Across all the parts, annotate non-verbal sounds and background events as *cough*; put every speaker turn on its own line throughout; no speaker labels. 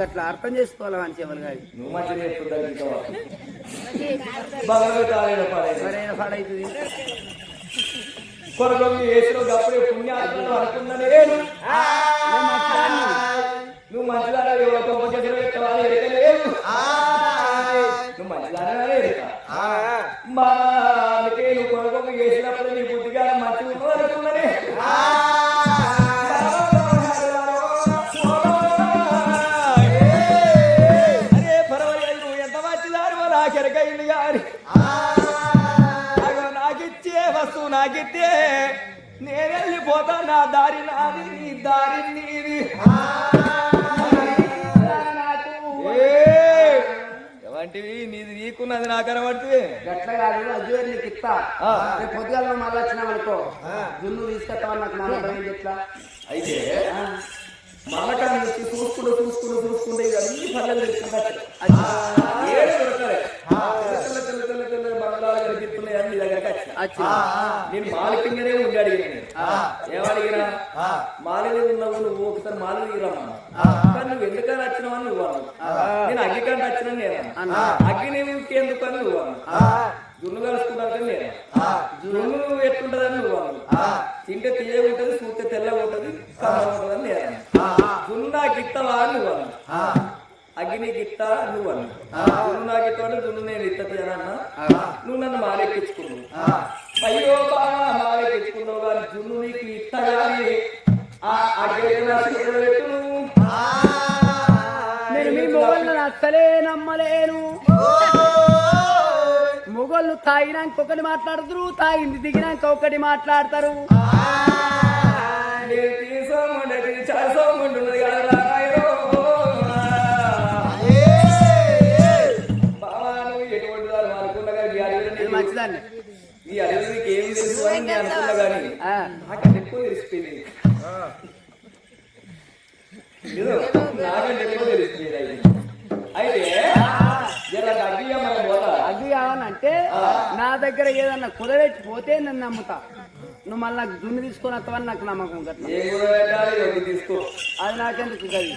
గట్లా అర్థం చేసుకోవాలి మంచి ఎవరు
నువ్వు మంచిగా పాడేది?
మరేనా పాడైతుంది
అప్పుడే పుణ్యాత్మలు వస్తువు నాకిచ్చే నేను వెళ్ళిపోతా నా దారి నాది నీ దారి నీది. ఎవంటివి నీది నీకున్నది నాకు కనబడుతుంది
గట్ల కాదు అజ్జువేరు నీకు ఇస్తా. రేపు పొద్దుగాల మళ్ళీ వచ్చినావు అనుకో. జున్ను తీసుకొస్తావని నాకు ఏంటి ఎట్లా?
అయితే మనకాన్ని వచ్చి చూసుకుంటూ చూసుకుంటూ చూసుకుంటే ఇక అన్ని పనులు ఏడు దొరకలే. నేను మాల కిందనే ఉండి అడిగిన. ఏమడిగినా మాల మీద ఉన్నావు నువ్వు ఒకసారి మాల కానీ నువ్వు ఎందుకని వచ్చినావు అని నువ్వు నేను అగ్గి కంటే వచ్చిన నేను. అగ్గి నేను ఎందుకు అని నువ్వు జున్ను కలుసుకుంటాను నేను జున్ను నువ్వు ఎట్లుంటదని నువ్వు తింటే తీయగా ఉంటది చూస్తే తెల్లగా ఉంటది నేను నువ్వు నీకు ఇస్తా నువ్వు అన్నా నాకు ఇస్తా అంటే జున్ను నేను ఇస్తుంది అని అన్నా. నువ్వు నన్ను మారెక్కించుకున్నావు. అయ్యో బాగా మారెక్కించుకున్నావు కానీ జున్ను నీకు ఇస్తా కానీ ఆ నా పెట్టు నువ్వు.
నేను మీ మొగళ్ళు అస్సలే నమ్మలేను. మొగళ్ళు తాగినాక ఒకటి మాట్లాడతారు తాగింది దిగినాక ఒకటి మాట్లాడతారు.
నేను కదా
ఇది
నీకు-
మంచిదాన్ని
ఈ అడవిలో నీకు ఏం తెలుసు అని నేను అనుకున్నా కానీ
ఆ,
నాకంటే ఎక్కువ తెలిసిపోయింది. ఏదో నాకంటే ఎక్కువ తెలిసిపోయింది అయితే. అయితే ఇలా అగ్గిగా మనం పోతా?
అది కావాలంటే నా దగ్గర ఏదన్నా కుదరెట్టి పోతే నన్ను నమ్ముతా. నువ్వు మళ్ళీ నాకు దున్ను తీసుకొని వస్తావని నాకు నమ్మకం
తీసుకో.
అది నాకెందుకు అది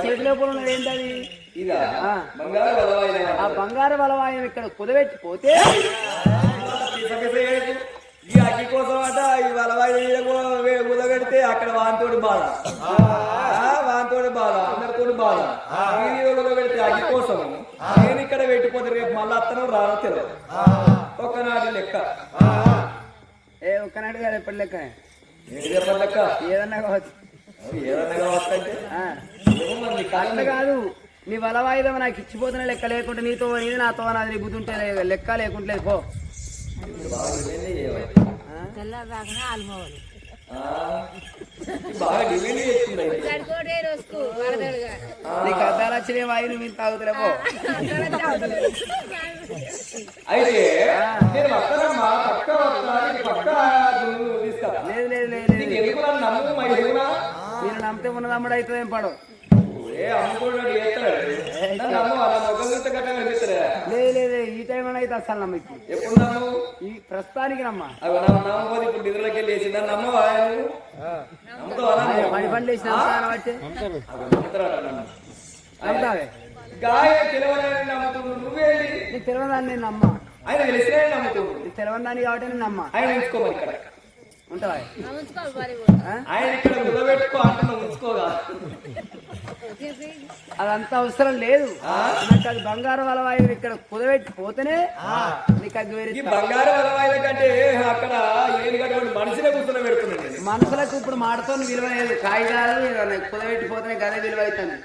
చేతిలో ఉన్నది ఏంటది
ఇదా.
ఆ.
బంగారు వలవాయిదా?
ఆ బంగారు బలవాయం ఇక్కడ కుదబెట్టి పోతే?
పిసపిస ఈ అగ్గి కోసం అట ఈ వలవాయి ఉదగడితే అక్కడ వాంతోడి బాధ. ఆ, వాంతోడి బాధ అందరితోటి బాధ. ఇది ఉదగడితే అగ్గి కోసం. నేను ఇక్కడ పెట్టిపోతే రేపు మళ్ళీ అత్తను రానో తెలియదు ఒకనాటి లెక్క.
ఏ ఒక్కనాడు కాదు ఎప్పటి లెక్క? ఏదన్నా కావచ్చు.
ఏదన్నా కావచ్చంటే?
ఆ, కాదు. నీ బలవాయుధం నాకు ఇచ్చిపోతున్న లెక్క లేకుంటే నీతో నీది నాతో నాది నీ బుద్ధి ఉంటే లే- లెక్క లేకుంటే పో. నీకు అద్దాలు వచ్చిన వాయువు మీరు పో.
అయితే
లేదు లేదు లేదు నమ్మితే ఉన్న? తమ్ముడు అవుతుంది ఏం పడవు. లేదు ఈ టైం అయితే అసలు నమ్మకి.
ఎప్పుడు నమ్ము
ఈ ప్రస్తుతానికి నమ్మ.
నమ్మకపోతే ఇప్పుడు నిధులకి నమ్మవా?
పని పని. నమ్ముతావే
గాయ నువ్వేంటి
తెలియదాన్ని నేను
ఆయన తెలిసినే
తెలియదాన్ని కాబట్టి నేను నమ్మ.
ఆయన ఉంచుకోమని ఇక్కడ.
ఉంటావా?
ఆయన ఇక్కడ నిలబెట్టుకో ఉంచుకోగా.
అదంతా అవసరం లేదు. నాకు అది బంగారు వలవాయువు ఇక్కడ కుదబెట్టి పోతేనే నీకు అది వేరే
ఈ బంగారు వలవాయిల కంటే అక్కడ మనిషినే కూర్చొని పెడుతున్నాడు
మనసులకు ఇప్పుడు మాటతో విలువ లేదు. కాగితాలు కుదబెట్టి పోతేనే గదే విలువ అవుతుంది.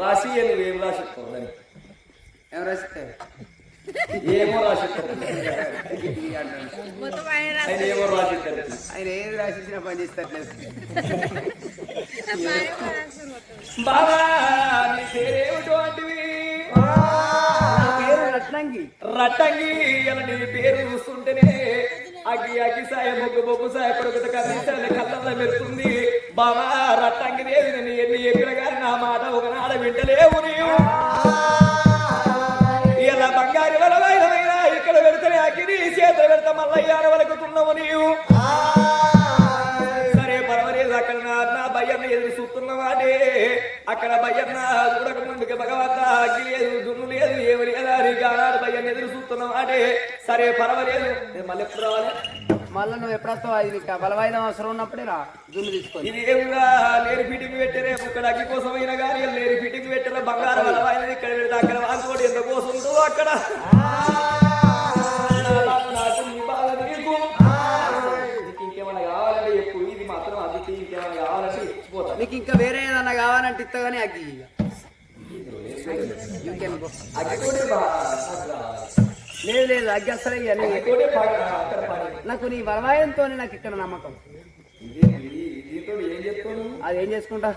రాసి ఏం దానికి
ఏం రాస్తే
ఏమో
మొత్తం ఆయన
ఏమో రాసిస్తారు
ఆయన ఏది రాసిచ్చినా పని చేస్తట్లేదు.
బాబా నీ
రట్టంగి
రట్టంగి అని నీ పేరు చూస్తుంటేనే అగ్గి అగ్గి సాయ మొగ్గు బొగ్గు సాయ కొడుకుత కనీసాలు కళ్ళల్లో మెరుతుంది బాబా రట్టంగి లేదు నేను ఎన్ని చెప్పిన కానీ నా మాట ఒకనాడ వింటలేవు నీవు. ఇలా బంగారు వలవైన ఇక్కడ పెడితే అగ్గిని నీ చేతులు పెడతా మల్లయ్యాన వరకు తున్నావు నీవు. అగ్గి లేదు దున్ను లేదు ఏమి లేదా నీకు ఆనాడు భయ్యన్న ఎదురు చూస్తున్నావాడే సరే పర్వాలేదు. నేను మళ్ళీ ఎప్పుడు రావాలి?
మళ్ళీ నువ్వు ఎప్పుడొస్తావు అది ఆ బలవాయిదం అవసరం ఉన్నప్పుడే రా జున్ను తీసుకొని.
ఇది ఏమిరా లేరు ఫిట్టింగ్ పెట్టరే ఇక్కడ అగ్గి కోసం అయినా కానీ లేరు ఫిట్టింగ్ పెట్టరే బంగారం బలమైనది ఇక్కడ పెడితే అక్కడ వాంకోటి ఎంత కోసం ఉందో అక్కడ. ఇంకేమైనా కావాలంటే ఎప్పుడు ఇది మాత్రం అది ఇంకేమైనా కావాలంటే ఇచ్చిపోతా
నీకు ఇంకా వేరే ఏదన్నా కావాలంటే ఇస్తా కానీ అగ్గి
నాకు.
లేదు లేదు. నాకు నీ బలవాయంతో నాకు ఇక్కడ నమ్మకం. అది ఏం చేసుకుంటా?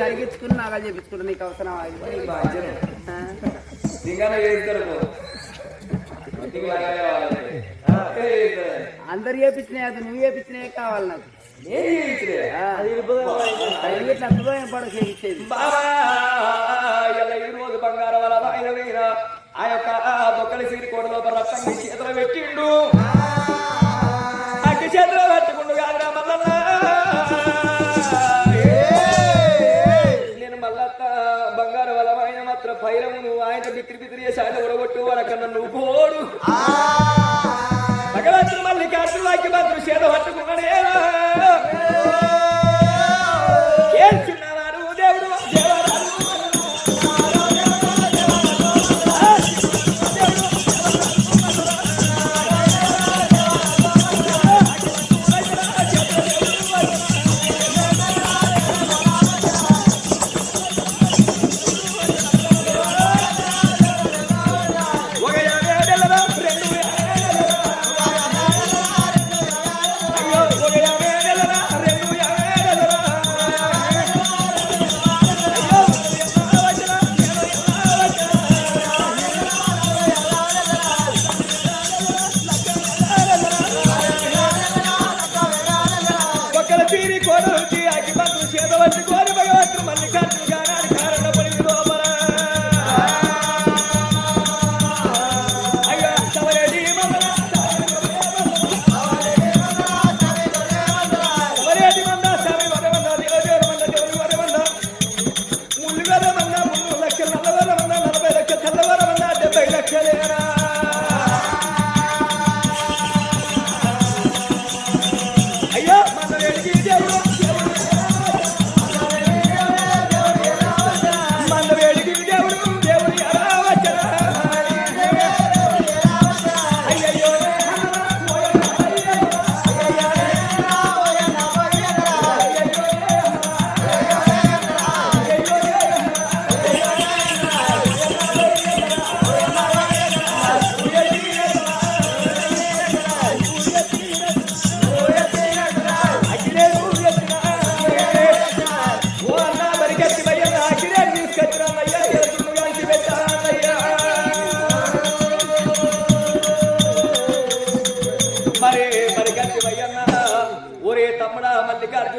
కరిగించుకుని నాగలు చేపించుకుంటా నీకు అవసరం. *laughs* అందరు చేపించినాయి అది నువ్వు చేపించినాయి కావాలి నాకు.
నేను చేయించలే.
ఆ.
ఇలా ఈ రోజు బంగారం వల్ల బయలుదేరా ఆ యొక్క బొక్కల సిగిరి కోట లోపల రక్తం చేతిలో పెట్టిండు అగ్గి చేతిలో పట్టుకుండు కాదురా మల్లన్న నేను మల్లత్త బంగారం వల్ల ఆయన మాత్రం పైరము నువ్వు ఆయన బిక్రి బిక్రి చేసి ఆయన ఉడగొట్టు వాడకన్నా నువ్వు పోడు భగవంతుడు మళ్ళీ కార్తీక వాక్య మాత్రం చేత పట్టుకున్నాడే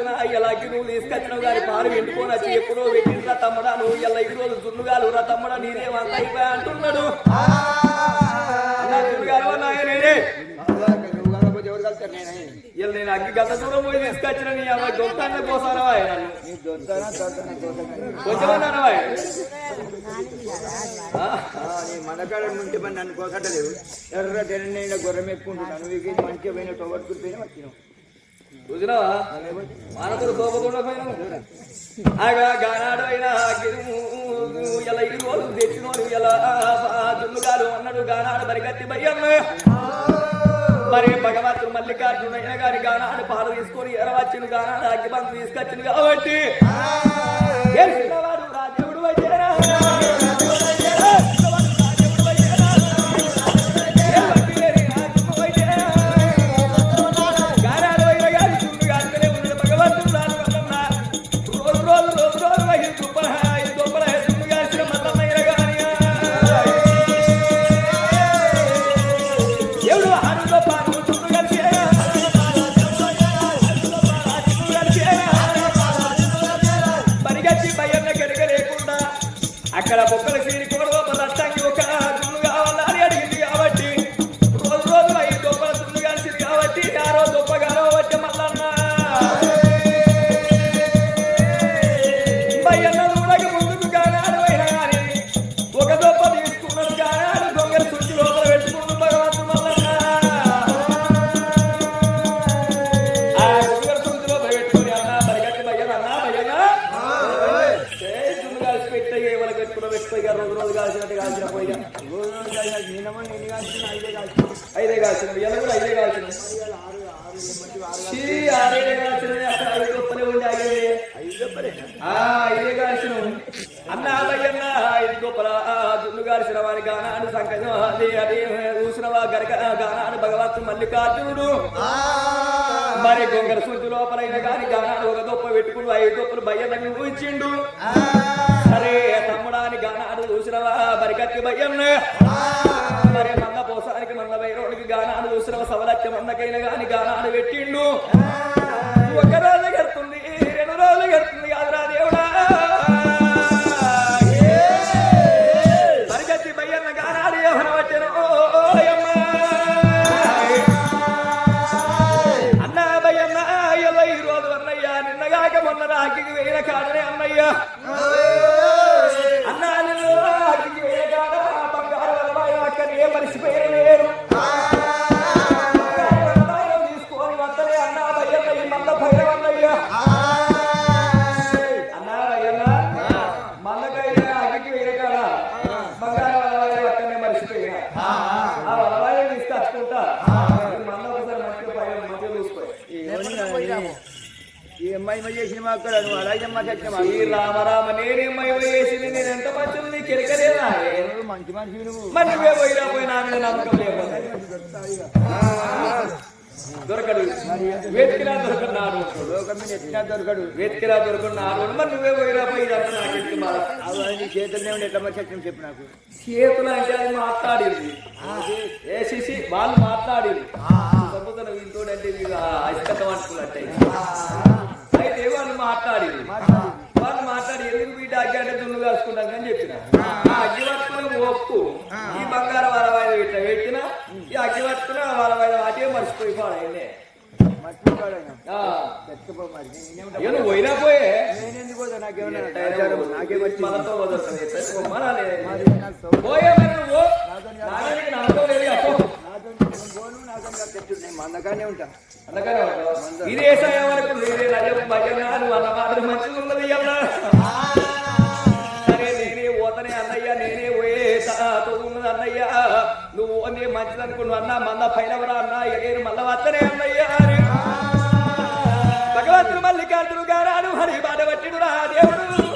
మల్లికార్జున ఇలాగి నువ్వు తీసుకొచ్చిన గారి పాలు ఎండుకొని వచ్చి ఎప్పుడో పెట్టినరా తమ్ముడా నువ్వు ఇలా ఈ రోజు జున్నుగాలు రా తమ్ముడా నీదేమంత అయిపోయా అంటున్నాడు. ఇలా నేను? అగ్గి గత దూరం పోయి తీసుకొచ్చిన నీ అమ్మాయి దొంతాన్ని పోసారా నన్ను? కొంచెమన్నారా
మనకాడ నుండి పని నన్ను కోసట్టలేవు ఎర్ర తెల్ల గొర్రెం ఎక్కుంటున్నాను మంచిగా పోయిన టొబట్టుకుని వచ్చినావు.
చూసినావా? మానవుడు కోపకుండా పోయినాము ఆగా గానాడు గిరుము ఇలా ఈ తెచ్చినోడు ఎలా దుమ్ముగారు అన్నాడు గానాడు బరిగత్తి భయ్యమ్మ. మరి భగవంతుడు మల్లికార్జునయ్య గారి గానాడు పాలు తీసుకొని ఎరవచ్చిన గానాడు అగ్గిబంతు తీసుకొచ్చింది కాబట్టి. గెలిచినవాడు రాజుడు
నేనేమో నేను కాల్చిన ఐదే కాల్చిన
ఐదే కాల్చిన. ఇలా కూడా ఐదే కాల్చిన. ఆరే కాల్చిన అక్కడ ఐదు గొప్పలే ఉండి ఆగేవి.
ఐదు
ఆ, ఐదే కాల్చిన. అన్న భయ్యన్న ఐదు గొప్పల. ఆ, దున్ను కాల్చిన వారి గానాడు సంకటం అది అది గరక గానాడు భగవంతు మల్లికార్జునుడు మరి గొంగర సుద్ది లోపలైన గాని గానాడు ఒక గొప్ప పెట్టుకుని ఐదు గొప్పలు భయ్యన్నకు ఇచ్చిండు సరే తమ్ముడాని గానాడు చూసినవా? బరికత్తి భయ్యన్న? మరి మంద పోసానికి మంద వైరోడికి గానాడు చూసినవా? సవలత్య మందకైన గాని గానాడు పెట్టిండు. ఒక రోజు గడుతుంది రెండు రోజులు గడుతుంది కాదురా దేవుడా?
చేసిన అక్కడ నువ్వు అలాగే అమ్మ చచ్చిన
శ్రీ రామ రామ నేనే మహిమ చేసింది నేను ఎంత మంచిది కెరకలేదా
మంచి మనిషి నువ్వు.
మరి నువ్వే పోయినా పోయినా నమ్మకం దొరకడు. వెతికినా దొరకడు
లోకం మీద ఎత్తినా దొరకడు.
వెతికినా దొరకడు నాడు మరి నువ్వే పోయినా పోయి ఇదంతా నాకు ఎత్తి బాధ
అవి నీ చేతుల్లో ఉండి ఎట్లా చెప్పు నాకు.
చేతులు అంటే అది మాట్లాడింది. ఏ వాళ్ళు మాట్లాడింది సొంత వీళ్ళతో అంటే వీళ్ళు అస్కతం అనుకున్నట్టే అయితే వాళ్ళు మాట్లాడింది వాళ్ళు మాట్లాడి ఎందుకు వీటి అగ్గి అంటే దున్ను కాసుకుంటాం అని చెప్పిన ఆ అగ్గి పట్టుకుని ఒప్పు ఈ బంగారం వాళ్ళ వాయిదా ఇట్లా పెట్టిన ఈ అగ్గి పట్టుకుని వాళ్ళ వాయిదా వాటే మర్చిపోయి పాడైందే
మర్చిపోతాడు ఆయన
ఆ,
చెత్తపో మరి నేనేమిటో
అయ్యో నువ్వు పోయినా పోయే
నేనెందుకు పోతా నాకేమన్నా ఆచారం నాకే వచ్చి
మనతో వదలుతుంది ఎట్లా మనాలే
మరి నాకు సౌ-
పోయే మరి నువ్వు నాన్నకి నమ్మకం లేదు అప్పో
నాతో నేను పోను నేను మందగానే ఉంటా.
ఇదే వరకు రజం భజన మాత్రం మంచిగా ఉన్నది నేనే పోతనే అన్నయ్య నేనే పోయే ఉన్నది అన్నయ్య. నువ్వు మంచిది అనుకున్నావు అన్న మంద పైన అన్న నేను మళ్ళా వస్తనే అన్నయ్య. మల్లికార్జును గారాడు హరి బాధ పట్టిడు రా దేవుడు.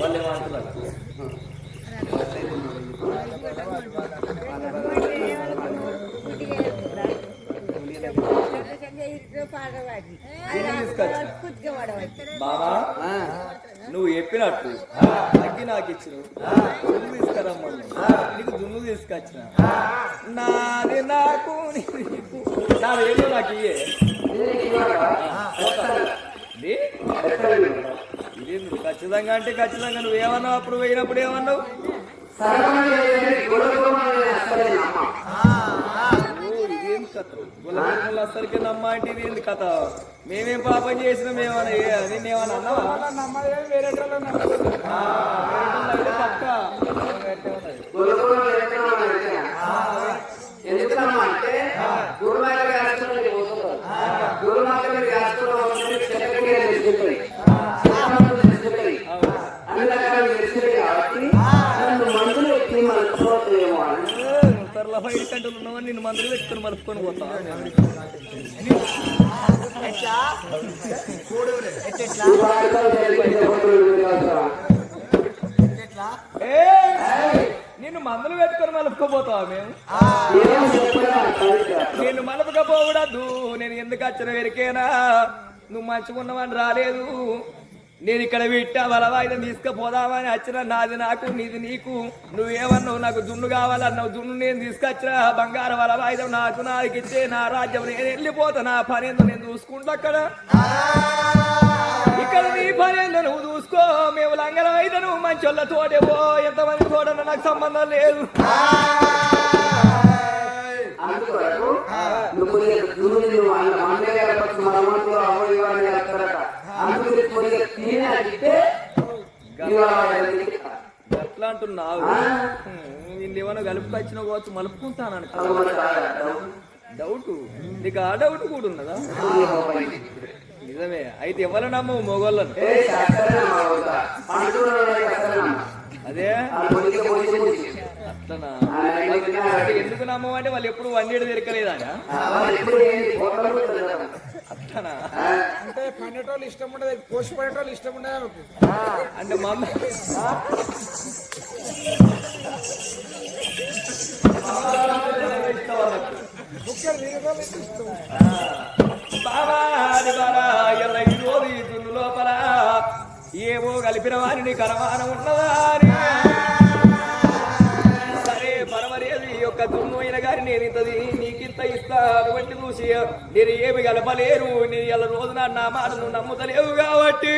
వాళ్ళు ఏమంటున్నారు బాబా నువ్వు చెప్పినట్టు. అగ్గి నాకు ఇచ్చిన దుమ్ము తీసుకురమ్మను. నీకు దుమ్ము తీసుకొచ్చిన. నాది నాకు నీకు. నాదేదో నాకు ఇయ్యే. ఇది? ఖచ్చితంగా అంటే ఖచ్చితంగా నువ్వు ఏమన్నావు అప్పుడు పోయినప్పుడు ఏమన్నావు ఇదేం కథ గులాబీలు అసలుకి నమ్మ అంటే ఇది ఏంది కథ మేమేం పాపం చేసినాం ఏమన్నా ఏ- నిన్నేమన్నా అన్నావా
వేరే
పక్కా.
ఎందుకమ్మా అంటే
నువ్వు తరల నిన్ను మందులు పెట్టుకుని మలుపుకొని పోతా. ఏ, నిన్ను మందులు పెట్టుకొని మలుపుకోపోతావా మేము?
ఏం
నేను మలుపుకపోకూడదు నేను ఎందుకు వచ్చిన వెరికేనా? నువ్వు మంచుకున్నావని రాలేదు. నేను ఇక్కడ పెట్టా బలవాయిదం తీసుకుపోదామని వచ్చిన నాది నాకు నీది నీకు నువ్వేమన్నావు నాకు దున్ను కావాలన్నావు దున్ను నేను తీసుకొచ్చిన బంగారు బలవాయిదం నాకు నాకు ఇచ్చే నా రాజ్యం నేను వెళ్ళిపోతా నా పని ఏందో నేను చూసుకుంటా అక్కడ ఇక్కడ నీ పని ఏందో నువ్వు చూసుకో మేము లంగరం అయితే నువ్వు మంచోళ్ళ తోటే పో ఎంతమంది తోడన్నా నాకు సంబంధం లేదు
అందుకొరకు నువ్వు నువ్వు నువ్వు వాళ్ళ మమ్మీ గారి పట్ల కొద్దిగా అడిగితే
ఎట్లా అంటున్నావు నిన్ను ఏమైనా కలుపుకొచ్చిన కావచ్చు మలుపుకుంటాను డౌట్. నీకు ఆ డౌట్ కూడా ఉన్నదా? నిజమే. అయితే ఎవరు నమ్మవు మొగోళ్ళను? అదే? అట్లనా? అంటే ఎందుకు నమ్మవు? అంటే వాళ్ళు ఎప్పుడు వండేడు దొరకలేదా అట్లనా
అంటే పండేటోళ్ళు ఇష్టం ఉండదు కోసి పడేటోళ్ళు ఇష్టం ఉండదు.
అంటే మా అమ్మ లోపల ఏమో కలిపిన వారిని కరవాన ఉన్నదా పరమలేదు అయిన గారి నేను ఇంతది నీకింత ఇస్తా అటువంటి చూసి నేను ఏమి గలపలేరు నీ ఇలా రోజున నా మాటను నమ్ముతలేవు కాబట్టి.